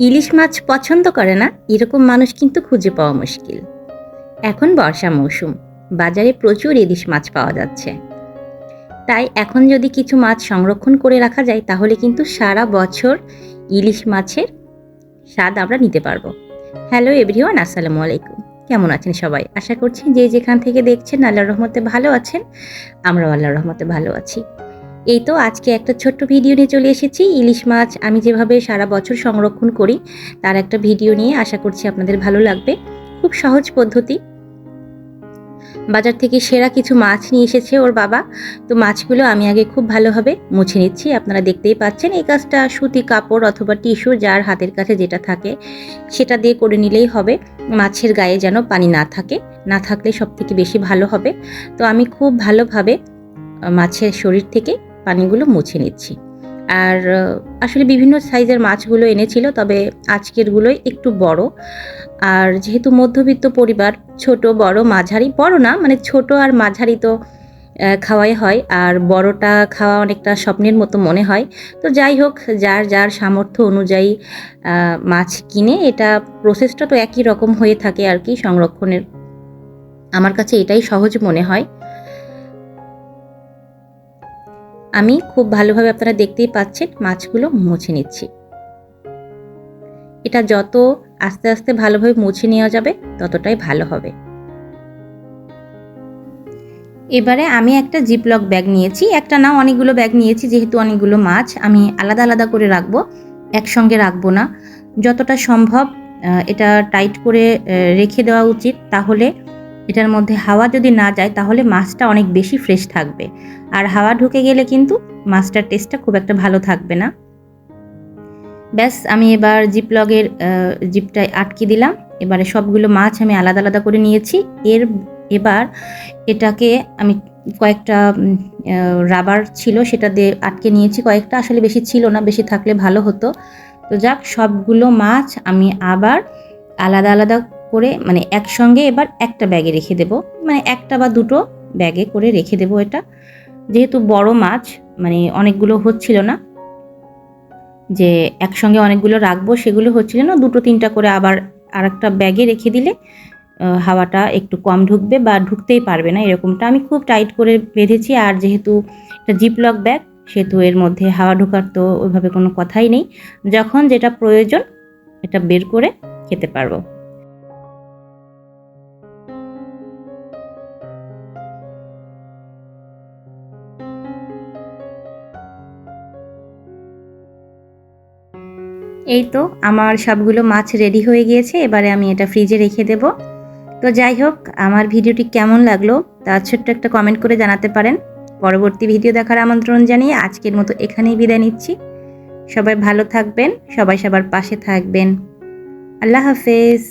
ইলিশ মাছ পছন্দ করে না, এরকম মানুষ কিন্তু খুঁজে পাওয়া মুশকিল। এখন বর্ষা মৌসুম, বাজারে প্রচুর ইলিশ মাছ পাওয়া যাচ্ছে। তাই এখন যদি কিছু মাছ সংরক্ষণ করে রাখা যায়, তাহলে কিন্তু সারা বছর ইলিশ মাছের স্বাদ আমরা নিতে পারব। হ্যালো এভরিওয়ান, আসসালামু আলাইকুম। কেমন আছেন সবাই? আশা করছি যে যেখান থেকে দেখছেন, আল্লাহর রহমতে ভালো আছেন। আমরাও আল্লাহর রহমতে ভালো আছি। এই তো আজকে একটা ছোট্ট ভিডিও নিয়ে চলে এসেছি। ইলিশ মাছ আমি যেভাবে সারা বছর সংরক্ষণ করি, তার একটা ভিডিও নিয়ে আশা করছি আপনাদের ভালো লাগবে। খুব সহজ পদ্ধতি। বাজার থেকে সেরা কিছু মাছ নিয়ে এসেছে ওর বাবা। তো মাছগুলো আমি আগে খুব ভালোভাবে মুছে নিচ্ছি। আপনারা দেখতেই পাচ্ছেন, এই কাজটা সুতি কাপড় অথবা টিস্যু যার হাতের কাছে যেটা থাকে, সেটা দিয়ে করে নিলেই হবে। মাছের গায়ে যেন পানি না থাকে, না থাকলে সব থেকে বেশি ভালো হবে। তো আমি খুব ভালোভাবে মাছের শরীর থেকে পানিগুলো মুছে নিচ্ছি। আর আসলে বিভিন্ন সাইজের মাছগুলো এনেছিল, তবে আজকেরগুলোই একটু বড়। আর যেহেতু মধ্যবিত্ত পরিবার, ছোট, বড়, মাঝারি, বড় না মানে ছোট আর মাঝারি তো খাওয়াই হয়। আর বড়টা খাওয়া অনেকটা স্বপ্নের মতো মনে হয়। তো যাই হোক, যার যার সামর্থ্য অনুযায়ী মাছ কিনে এটা প্রসেসটা তো একই রকম হয়ে থাকে আর কি সংরক্ষণের। আমার কাছে এটাই সহজ মনে হয়। আমি খুব ভালোভাবে আপনারা দেখতেই পাচ্ছেন, মাছগুলো মুছে নিচ্ছি। এটা যত আস্তে আস্তে ভালোভাবে মুছে নেওয়া যাবে, ততটাই ভালো হবে। এবারে আমি একটা জিপলক ব্যাগ নিয়েছি। একটা না, অনেকগুলো ব্যাগ নিয়েছি, যেহেতু অনেকগুলো মাছ। আমি আলাদা আলাদা করে রাখব, একসঙ্গে রাখব না। যতটা সম্ভব এটা টাইট করে রেখে দেওয়া উচিত। তাহলে এটার মধ্যে হাওয়া যদি না যায়, তাহলে মাছটা অনেক বেশি ফ্রেশ থাকবে। আর হাওয়া ঢুকে গেলে কিন্তু মাছটার টেস্টটা খুব একটা ভালো থাকবে না। ব্যাস, আমি এবার জিপলগের জিপটায় আটকে দিলাম। এবারে সবগুলো মাছ আমি আলাদা আলাদা করে নিয়েছি। এর, এবার এটাকে আমি কয়েকটা রাবার ছিল সেটা দিয়ে আটকে নিয়েছি। কয়েকটা আসলে বেশি ছিল না, বেশি থাকলে ভালো হতো। তো যাক, সবগুলো মাছ আমি আবার আলাদা আলাদা করে মানে একসঙ্গে এবার একটা ব্যাগে রেখে দেব। মানে একটা বা দুটো ব্যাগে করে রেখে দেব এটা। যেহেতু বড় মাছ মানে অনেকগুলো হচ্ছিল না, যে একসঙ্গে অনেকগুলো রাখব, সেগুলো হচ্ছিল না, দুটো তিনটা করে আবার আর একটা ব্যাগে রেখে দিলে হাওয়াটা একটু কম ঢুকবে বা ঢুকতেই পারবে না এরকমটা। আমি খুব টাইট করে বেঁধেছি, আর যেহেতু এটা জিপলক ব্যাগ, সেহেতু এর মধ্যে হাওয়া ঢোকার তো ওইভাবে কোনো কথাই নেই। যখন যেটা প্রয়োজন, এটা বের করে খেতে পারব। এই তো, আমার সবগুলো মাছ রেডি হয়ে গিয়েছে, এবারে আমি এটা ফ্রিজে রেখে দেব। তো যাই হোক, আমার ভিডিওটি কেমন লাগল তা ছোট্ট একটা কমেন্ট করে জানাতে পারেন। পরবর্তী ভিডিও দেখার আমন্ত্রণ জানিয়ে আজকের মতো এখানেই বিদায় নিচ্ছি। সবাই ভালো থাকবেন, সবাই সবার পাশে থাকবেন। আল্লাহ হাফেজ।